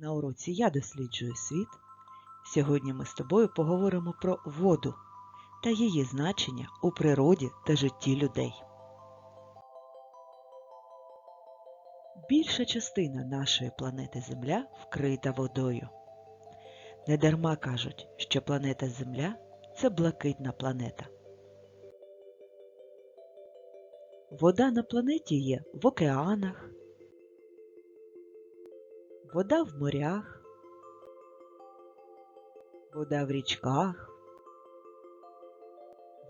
На уроці Я досліджую світ. Сьогодні ми з тобою поговоримо про воду та її значення у природі та житті людей. Більша частина нашої планети Земля вкрита водою. Недарма кажуть, що планета Земля це блакитна планета. Вода на планеті є в океанах, вода в морях, вода в річках,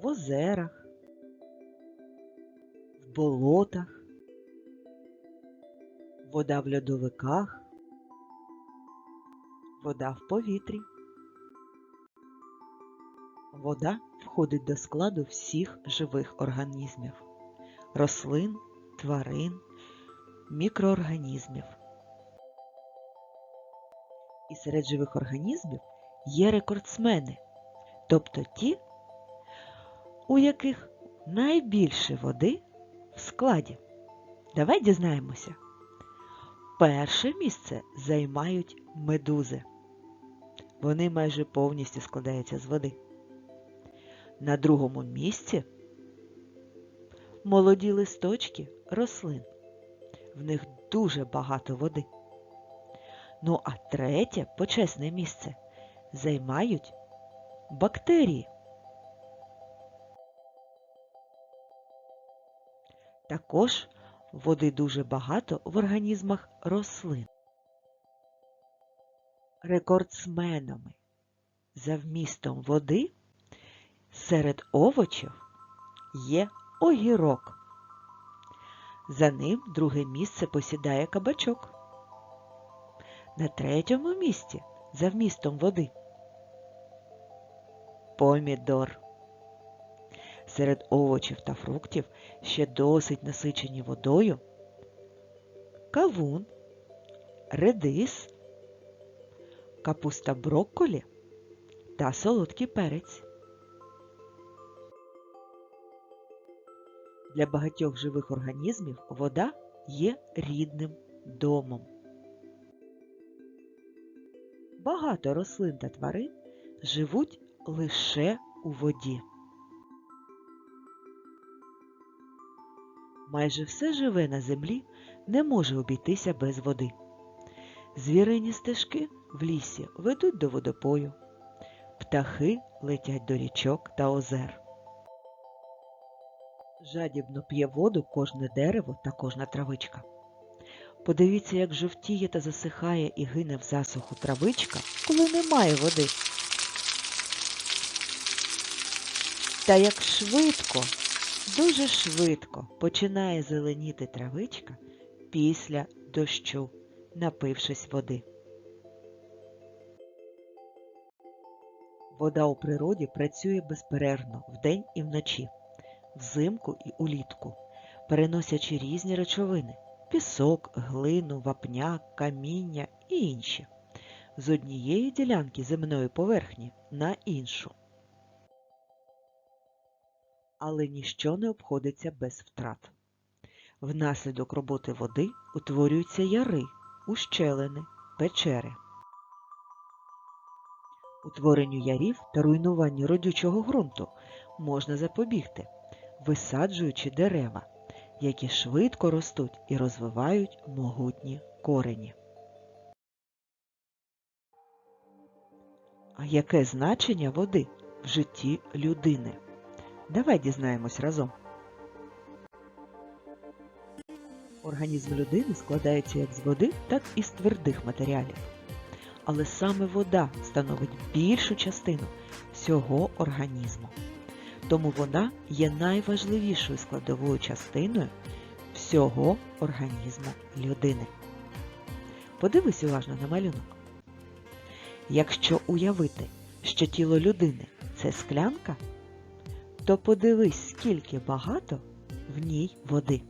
в озерах, в болотах, вода в льодовиках, вода в повітрі. Вода входить до складу всіх живих організмів рослин, тварин, мікроорганізмів. І серед живих організмів є рекордсмени, тобто ті, у яких найбільше води в складі. Давай дізнаємося. Перше місце займають медузи. Вони майже повністю складаються з води. На другому місці молоді листочки рослин. В них дуже багато води. Ну а третє почесне місце займають бактерії. Також води дуже багато в організмах рослин. Рекордсменами за вмістом води серед овочів є огірок. За ним друге місце посідає кабачок. На третьому місці за вмістом води помідор. Серед овочів та фруктів ще досить насичені водою кавун, редис, капуста брокколі та солодкий перець. Для багатьох живих організмів вода є рідним домом. Багато рослин та тварин живуть лише у воді. Майже все живе на землі не може обійтися без води. Звірині стежки в лісі ведуть до водопою, птахи летять до річок та озер. Жадібно п'є воду кожне дерево та кожна травичка. Подивіться, як жовтіє та засихає і гине в засуху травичка, коли немає води. Та як швидко, дуже швидко починає зеленіти травичка після дощу, напившись води. Вода у природі працює безперервно вдень і вночі взимку і улітку, переносячи різні речовини пісок, глину, вапняк, каміння і інші з однієї ділянки земної поверхні на іншу. Але ніщо не обходиться без втрат. Внаслідок роботи води утворюються яри, ущелини, печери. Утворенню ярів та руйнуванню родючого ґрунту можна запобігти висаджуючи дерева, які швидко ростуть і розвивають могутні корені. А яке значення води в житті людини? Давай дізнаємось разом. Організм людини складається як з води, так і з твердих матеріалів. Але саме вода становить більшу частину всього організму тому вона є найважливішою складовою частиною всього організму людини. Подивись уважно на малюнок. Якщо уявити, що тіло людини це склянка, то подивись, скільки багато в ній води.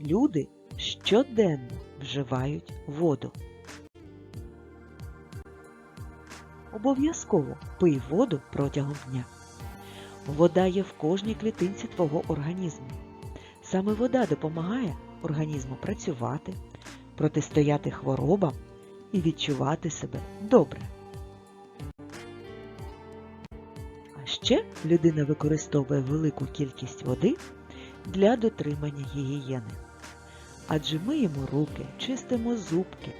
Люди щоденно вживають воду. Обов'язково пий воду протягом дня. Вода є в кожній клітинці твого організму. Саме вода допомагає організму працювати, протистояти хворобам і відчувати себе добре. А ще людина використовує велику кількість води для дотримання гігієни. Адже миємо руки, чистимо зубки,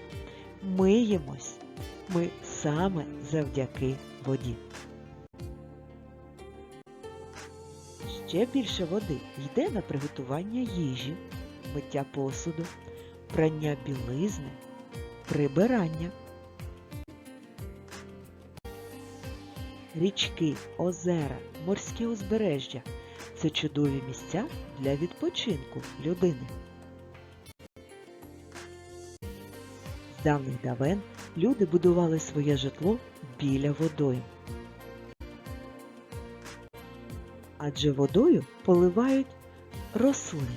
миємось ми саме завдяки воді. Ще більше води йде на приготування їжі, миття посуду, прання білизни, прибирання. Річки, озера, морське узбережжя це чудові місця для відпочинку людини. Давних давен люди будували своє житло біля водойм. Адже водою поливають рослини.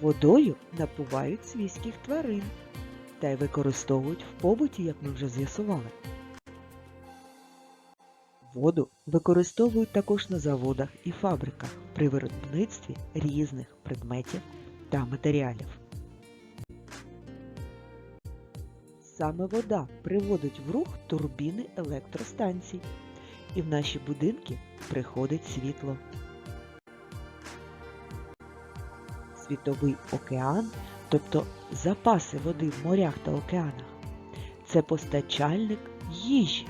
Водою напувають свійських тварин та й використовують в побуті, як ми вже з'ясували. Воду використовують також на заводах і фабриках при виробництві різних предметів та матеріалів. Саме вода приводить в рух турбіни електростанцій, і в наші будинки приходить світло. Світовий океан, тобто запаси води в морях та океанах, це постачальник їжі.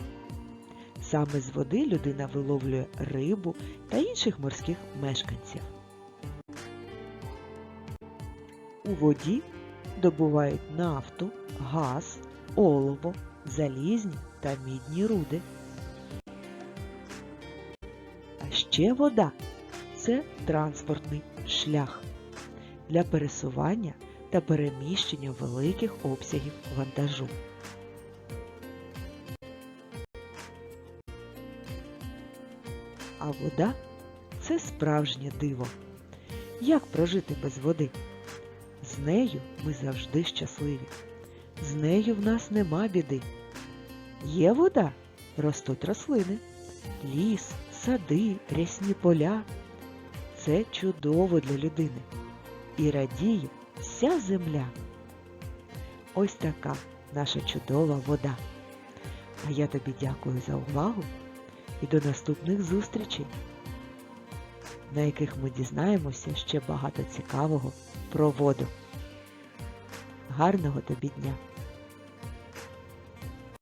Саме з води людина виловлює рибу та інших морських мешканців. У воді добувають нафту, газ, олово, залізні та мідні руди. А ще вода це транспортний шлях для пересування та переміщення великих обсягів вантажу. А вода це справжнє диво. Як прожити без води? З нею ми завжди щасливі. З нею в нас нема біди. Є вода, ростуть рослини, ліс, сади, рясні поля. Це чудово для людини. І радіє вся земля. Ось така наша чудова вода. А я тобі дякую за увагу і до наступних зустрічей, на яких ми дізнаємося ще багато цікавого про воду. Гарного тобі дня!